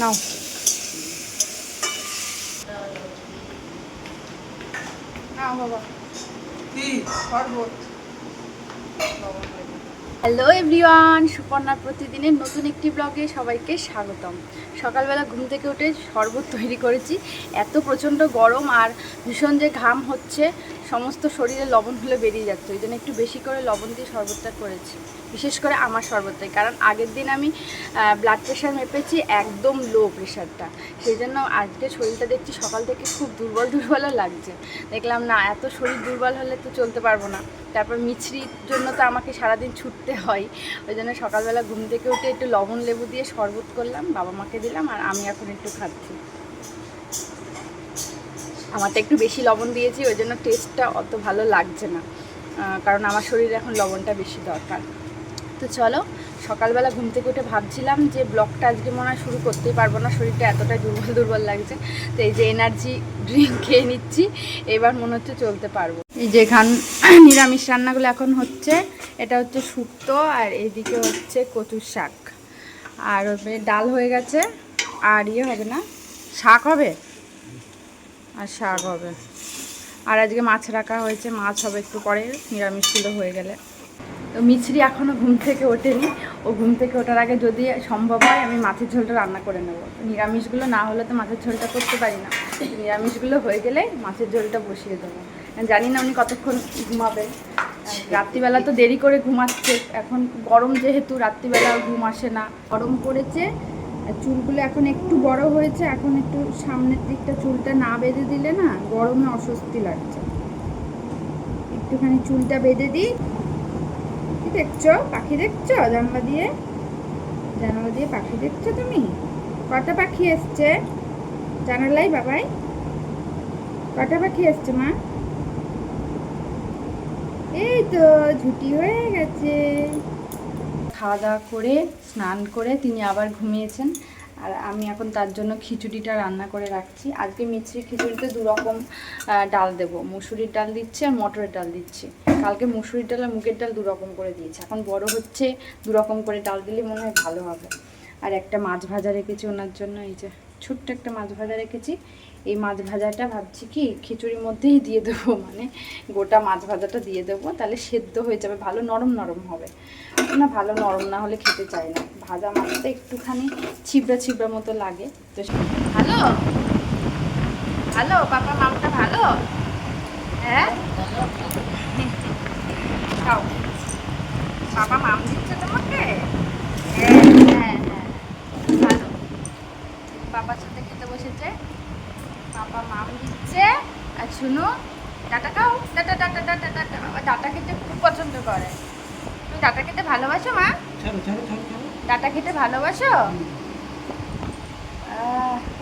নাও hello everyone সুপর্ণার প্রতিদিনের নতুন একটি ব্লগে সবাইকে স্বাগতম। সকালবেলা ঘুম থেকে উঠে শরবত তৈরি করেছি। এত প্রচণ্ড গরম আর ভীষণ যে ঘাম হচ্ছে সমস্ত শরীরে লবণ হলে বেরিয়ে যাচ্ছে, ওই জন্য একটু বেশি করে লবণ দিয়ে শরবতটা করেছি। বিশেষ করে আমার শরবতটাই, কারণ আগের দিন আমি ব্লাড প্রেশার মেপেছি একদম লো প্রেশারটা সেই জন্য আজকে শরীরটা দেখছি সকাল থেকে খুব দুর্বল দুর্বলও লাগছে। দেখলাম, না, এত শরীর দুর্বল হলে তো চলতে পারব না। তারপর মিছরির জন্য তো আমাকে সারাদিন ছুটতে হয়। ওই জন্য সকালবেলা ঘুম থেকে উঠে একটু লবণ লেবু দিয়ে শরবত করলাম, বাবা মাকে দিলাম, আর আমি এখন একটু খাচ্ছি। আমারটা একটু বেশি লবণ দিয়েছি, ওই জন্য টেস্টটা অত ভালো লাগছে না। কারণ আমার শরীরে এখন লবণটা বেশি দরকার। তো চলো, সকালবেলা ঘুম থেকে উঠে ভাবছিলাম যে ব্লগটা আজকে মনে হয় শুরু করতেই পারব না, শরীরটা এতটাই দুর্বল দুর্বল লাগছে। তো এই যে এনার্জি ড্রিঙ্ক খেয়ে নিচ্ছি, এবার মনে হচ্ছে চলতে পারব। এই যে এখান নিরামিষ রান্নাগুলো এখন হচ্ছে, এটা হচ্ছে শুক্তো আর এইদিকে হচ্ছে কচুর শাক। আর ডাল হয়ে গেছে, আর ইয়ে হবে না, শাক হবে? আর শাক হবে। আর আজকে মাছ রাখা হয়েছে, মাছ হবে একটু পরে নিরামিষগুলো হয়ে গেলে। তো মিছরি এখনও ঘুম থেকে ওঠেনি। ও ঘুম থেকে ওঠার আগে যদি সম্ভব হয়, আমি মাছের ঝোলটা রান্না করে নেব। নিরামিষগুলো না হলে তো মাছের ঝোলটা করতে পারি না। নিরামিষগুলো হয়ে গেলে মাছের ঝোলটা বসিয়ে দেবো। জানি না উনি কতক্ষণ ঘুমাবেন রাত্রিবেলা তো দেরি করে ঘুমাচ্ছে। এখন গরম যেহেতু, রাত্রিবেলা ঘুম আসে না। গরম পড়েছে আর চুলগুলো এখন একটু বড় হয়েছে, এখন একটু সামনের দিকটা চুলটা না বেঁধে দিলে না গরমে অস্বস্তি লাগছে। একটুখানি চুলটা বেঁধে দিই। কি দেখছ? পাখি দেখছ? জানলা দিয়ে? জানালা দিয়ে পাখি দেখছ তুমি? কটা পাখি এসছে? জানালাই বাবাই। কটা পাখি এসছে মা? এই তো, ঝুটি হয়ে গেছে। খাওয়া দাওয়া করে, স্নান করে তিনি আবার ঘুমিয়েছেন। আর আমি এখন তার জন্য খিচুড়িটা রান্না করে রাখছি। আজকে মিছরি খিচুড়িতে দুরকম ডাল দেব। মুসুরির ডাল দিচ্ছি আর মটরের ডাল দিচ্ছি। কালকে মুসুরির ডাল আর মুগের ডাল দুরকম করে দিয়েছে। এখন বড় হচ্ছে, দুরকম করে ডাল দিলে মনে হয় ভালো হবে। আর একটা মাছ ভাজা রেখেছি ওনার জন্য, এই যে। ছোট্ট একটা মাছ ভাজা রেখেছি। এই মাছ ভাজাটা ভাবছি কি, খিচুড়ির মধ্যেই দিয়ে দেবো মানে গোটা মাছ ভাজাটা দিয়ে দেবো, তাহলে সেদ্ধ হয়ে যাবে, ভালো নরম নরম হবে। না, ভালো নরম না হলে খেতে চাই না। ভাজা মাছটা একটুখানি ছিবড়া ছিবড়া মতো লাগে। তো ভালো? ভালো? পাপা, মামটা ভালো? হ্যাঁ? খাও। বাবা মাম দিচ্ছে তোমাকে হ্যাঁ হ্যাঁ হ্যাঁ ভালো বাবার সাথে খেতে বসেছে। বাবা মাম দিচ্ছে। আর শুনো ডাটা খাও ডাটা ডাটা ডাটা ডাটা। ডাটা খেতে খুব পছন্দ করে। তুমি ডাটা খেতে ভালোবাসো মা? ডাটা খেতে ভালোবাসো?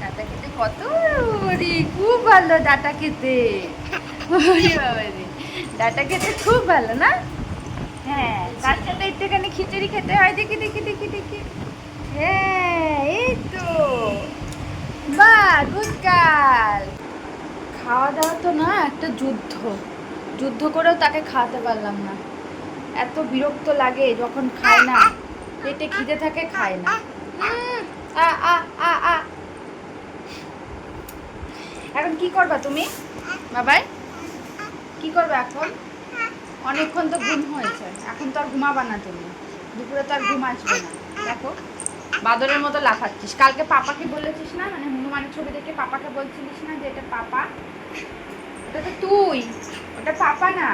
ডাটা খেতে কত খুব ভালো ডাটা খেতে। ডাটা খেতে খুব ভালো না? হ্যাঁ তার সাথে একটুখানি খিচুড়ি খেতে হয়? দেখি দেখি দেখি দেখি। হ্যাঁ এই তো। খাওয়া দাওয়া তো না একটা যুদ্ধ। যুদ্ধ করেও তাকে খাওয়াতে পারলাম না। এত বিরক্ত লাগে যখন খায় না। পেটে খিদে থাকে খায় না। আ, আ, আ, আ। এখন কি করবা তুমি? বাবাই? কি করবে এখন? অনেকক্ষণ তো ঘুম হয়েছে। এখন তো আর ঘুমাবা না তুমি। দুপুরে তো আর ঘুম আসবে না। দেখো। বাদরের মতো লাফাচ্ছিস। কালকে পাপাকে বলেছিস না? মানে হনুমানের ছবি দেখে পাপাকে বলছিলিস না যে এটা পাপা? ওটা তো তুই। ওটা পাপা না।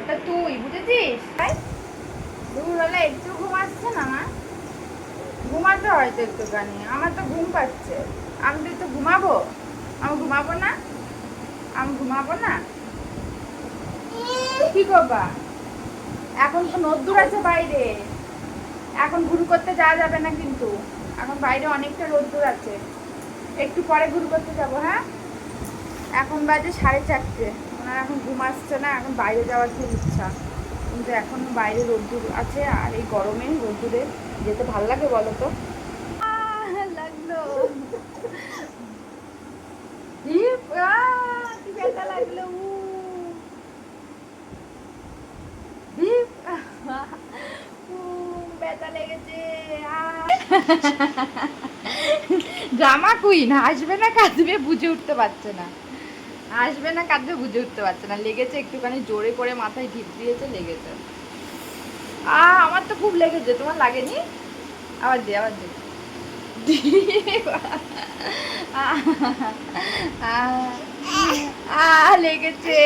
ওটা তুই, বুঝেছিস? তাই দূর হলে একটু ঘুমাচ্ছে না, মা? ঘুমাতে হয়তো একটুখানি। আমার তো ঘুম পাচ্ছে। আমি তো একটু ঘুমাবো? আমি ঘুমাবো না? আমি ঘুমাবো না? কি করবা এখন তো নদ্দুর আছে বাইরে। এখন ঘুরু করতে যাওয়া যাবে না কিন্তু। এখন বাইরে অনেকটা রোদ্দুর আছে একটু পরে ঘুরু করতে যাব হ্যাঁ? এখন বাজে সাড়ে চারটে। ওনার এখন ঘুম আসছে না এখন বাইরে যাওয়ার খুব ইচ্ছা। কিন্তু এখন বাইরে রোদ্দুর আছে আর এই গরমে রোদ্দুরে যেতে ভালো লাগে বলো তো? লাগল। লাগল উ। ইপ, আহ, উ, ব্যথা লেগেছে আহ। ড্রামা কুইন আসবে না, কাঁদবে, বুঝে উঠতে পারছে না। আসবে না, কাঁদবে, বুঝে উঠতে পারছে না। লেগেছে একটুখানি, জোরে করে মাথায় ঢিপ দিয়েছে, লেগেছে। আ, আমার তো খুব লেগেছে। তোমার লাগেনি? আবার দে আবার দে। আ লেগেছে।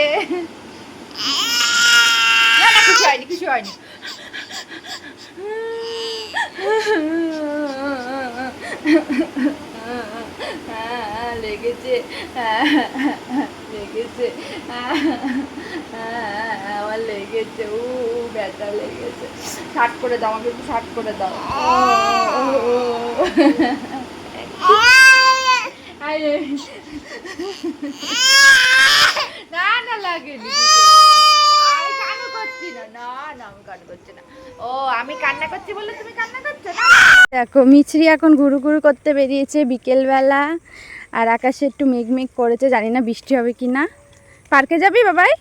না, কিছু হয়নি কিছু হয়নি। লেগেছে। লেগেছে। আমার লেগেছে। ও ব্যথা লেগেছে। শার্ট করে দাও, আমাকে একটু শার্ট করে দাও। না না, লাগেনি। দেখো, মিছরি এখন ঘুরু ঘুরু করতে বেরিয়েছে বিকেলবেলা, আর আকাশে একটু মেঘ মেঘ করেছে, জানি না বৃষ্টি হবে কি না। পার্কে যাবি, বাবাই?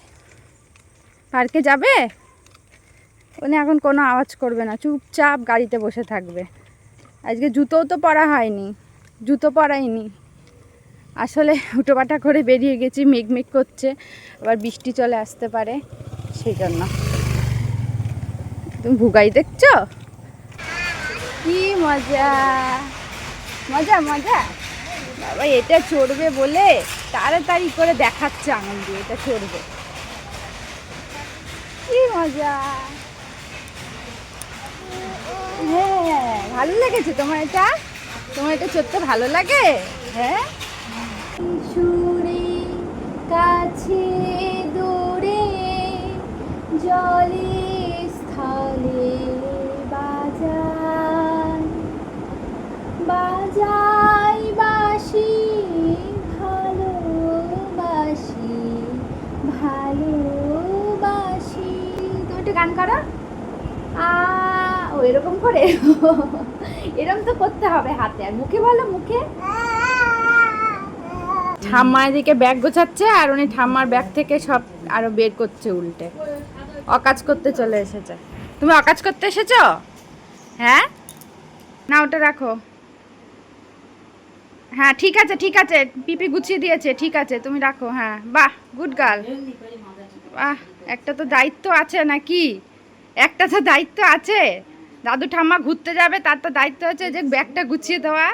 পার্কে যাবে? উনি এখন কোনো আওয়াজ করবে না, চুপচাপ গাড়িতে বসে থাকবে। আজকে জুতোও তো পরা হয়নি, জুতো পরাইনি। আসলে উটোপাটা করে বেরিয়ে গেছি, মেঘ মেঘ করছে আবার বৃষ্টি চলে আসতে পারে, সেই জন্য। তুমি ভুগাই দেখছ? কি মজা। মজা মজা। বাবা, এটা চড়বে বলে তাড়াতাড়ি করে দেখাচ্ছে আঙুল দিয়ে এটা চড়বে। কি মজা। হ্যাঁ ভালো লেগেছে তোমার এটা? তোমার এটা চড়তে ভালো লাগে? হ্যাঁ? কাছে দূরে জলে স্থলে বাজায় বাজাই বাসি ভালোবাসি ভালোবাসি। তুমি একটু গান করো। আ, ও, এরকম করে? এরকম তো করতে হবে হাতে। আর মুখে বলো, মুখে। ঠাম্মা এদিকে ব্যাগ গোছাচ্ছে আর উনি ঠাম্মার ব্যাগ থেকে সব আরও বের করছে উল্টে। অকাজ করতে চলে এসেছে। তুমি অকাজ করতে এসেছ? হ্যাঁ? না, ওটা রাখো। হ্যাঁ ঠিক আছে ঠিক আছে। পিপি গুছিয়ে দিয়েছে, ঠিক আছে, তুমি রাখো হ্যাঁ। বাহ গুড গার্ল বাহ, একটা তো দায়িত্ব আছে নাকি? একটা তো দায়িত্ব আছে। দাদু ঠাম্মা ঘুরতে যাবে, তার তো দায়িত্ব আছে যে ব্যাগটা গুছিয়ে দেওয়া।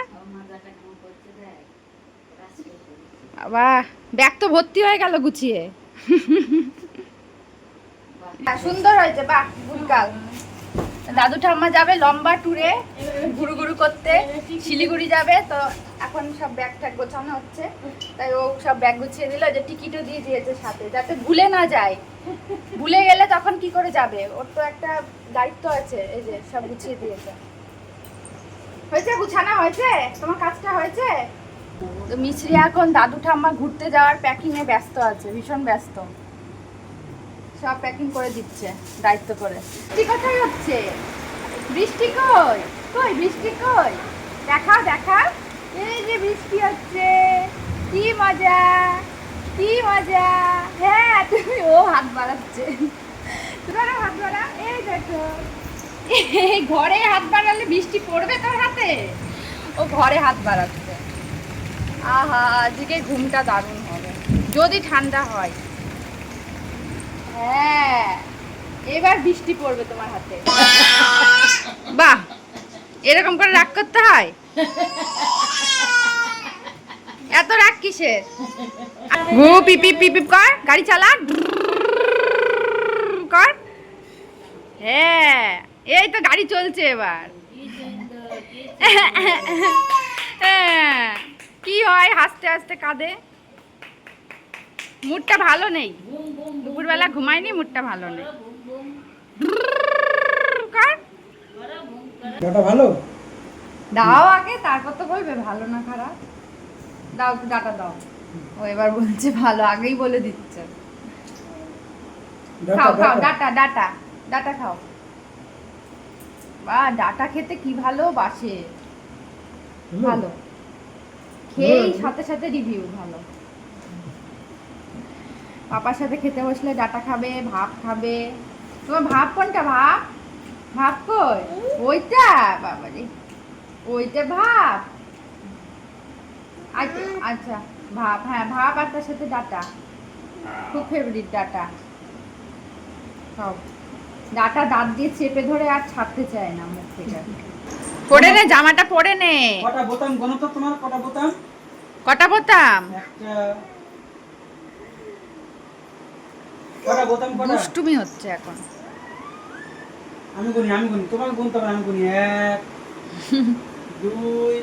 বাহ, ব্যাগ তো ভর্তি হয়ে গেল গুছিয়ে। সুন্দর হয়েছে, বাহ গুড দাদু ঠাম্মা যাবে লম্বা ট্যুরে ঘুরু ঘুরু করতে। শিলিগুড়ি যাবে, তো এখন সব ব্যাগ ট্যাগ গোছানো হচ্ছে। তাই ও সব ব্যাগ গুছিয়ে দিল, যে টিকিটও দিয়ে দিয়েছে সাথে, যাতে ভুলে না যায়। ভুলে গেলে তখন কি করে যাবে? ওর তো একটা দায়িত্ব আছে, এই যে সব গুছিয়ে দিয়েছে। হয়েছে, গুছানো হয়েছে? তোমার কাজটা হয়েছে? তো মিছরি এখন দাদু ঠাম্মা ঘুরতে যাওয়ার প্যাকিং এ ব্যস্ত আছে, ভীষণ ব্যস্ত। সব প্যাকিং করে দিচ্ছে, দায়িত্ব করে। বৃষ্টি কোথায় হচ্ছে বৃষ্টি কই? কই বৃষ্টি কই? দেখাও দেখা এই যে বৃষ্টি হচ্ছে, কি মজা কি মজা। হ্যাঁ তুমি, ও হাত বাড়াচ্ছে। তোমার হাত বাড়া এই দেখো। এই ঘরে হাত বাড়ালে বৃষ্টি পড়বে তোর হাতে? ও ঘরে হাত বাড়াচ্ছে। আহা, আজকে ঘুমটা দারুণ হবে। যদি ঠান্ডা হয়। হ্যাঁ এবার বৃষ্টি পড়বে তোমার হাতে। বাহ, এরকম করে রাগ করতে হয়? এত রাগ কিসের? ঘু পিপি পিপি কর গাড়ি চালা কর হ্যাঁ এই তো গাড়ি চলছে এবার কি হয় হাসতে হাসতে কাঁদে মুডটা ভালো নেই। দুপুরবেলা ঘুমায়নি মুডটা ভালো নেই। ভালো? দাও আগে তারপর তো বলবে ভালো না খারাপ। দাও ডাটা দাও। ও এবার বলছে ভালো আগেই বলে দিচ্ছে। খাও খাও ডাটা। ডাটা ডাটা খাও। বা ডাটা খেতে কি ভালো। বাসে ভালো। খেয়েই সাথে সাথে রিভিউ ভালো। পাপার সাথে খেতে বসলে ডাটা খাবে ভাত খাবে। তোমার ভাত কোনটা ভাত? ভাত কই? ওইটা? বাবা রে। ওইটা ভাব আচ্ছা আচ্ছা ভাব হ্যাঁ ভাব আর তার সাথে ডাটা। খুব ফেভারিট ডাটা। সব। ডাটা দাঁত দিয়ে চেপে ধরে আর ছাড়তে চায় না মুখ থেকে। পরে নে জামাটা পরে নে। কটা বোতাম গণত তোমার? কটা বোতাম? কটা বোতাম? একটা কটা বোতাম কটা দুষ্টুমি হচ্ছে এখন। আমি গুনি আমি গুনি তোমাকে গুনতে হবে আমি গুনি। এক দুই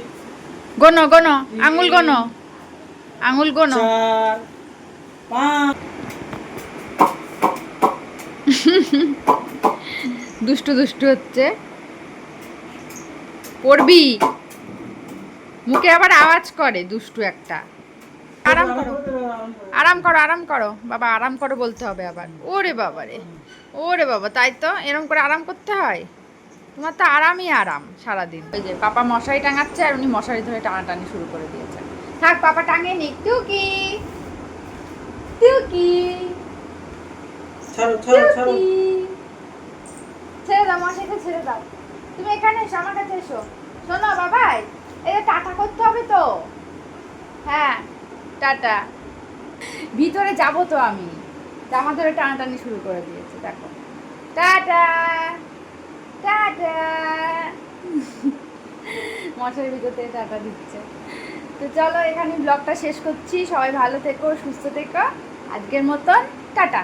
গোনো গোনো আঙুল গোনো আঙুল গোনো। চার পাঁচ। দুষ্টু দুষ্টু হচ্ছে। পড়বি। মুখে আবার আওয়াজ করে দুষ্টু একটা। আরাম করো। আরাম করো আরাম করো। বাবা আরাম করো বলতে হবে আবার। ওরে বাবা রে। ওরে বাবা তাই তো? এরকম করে আরাম করতে হয়? তোমার তো আরামই আরাম সারাদিন। ওই যে পাপা মশারি টাঙাচ্ছে আর উনি মশারি ধরে টানাটানি শুরু করে দিয়েছে থাক পাপা টাঙিয়ে নিক। টুকি। টুকি। ছাড়ো দাও মশাইকে ছেড়ে দাও। তুমি এখানে এসো আমার কাছে এসো। শোনো বাবাই এই টাটা করতে হবে তো? হ্যাঁ। টাটা। ভিতরে যাব তো আমি। জামা ধরে টানাটানি শুরু করে দিয়েছে, দেখো। টাটা! টাটা! মশার ভিতর থেকে টাটা দিচ্ছে। তো চলো এখানে ব্লগটা শেষ করছি। সবাই ভালো থেকো, সুস্থ থেকো। আজকের মতন টাটা।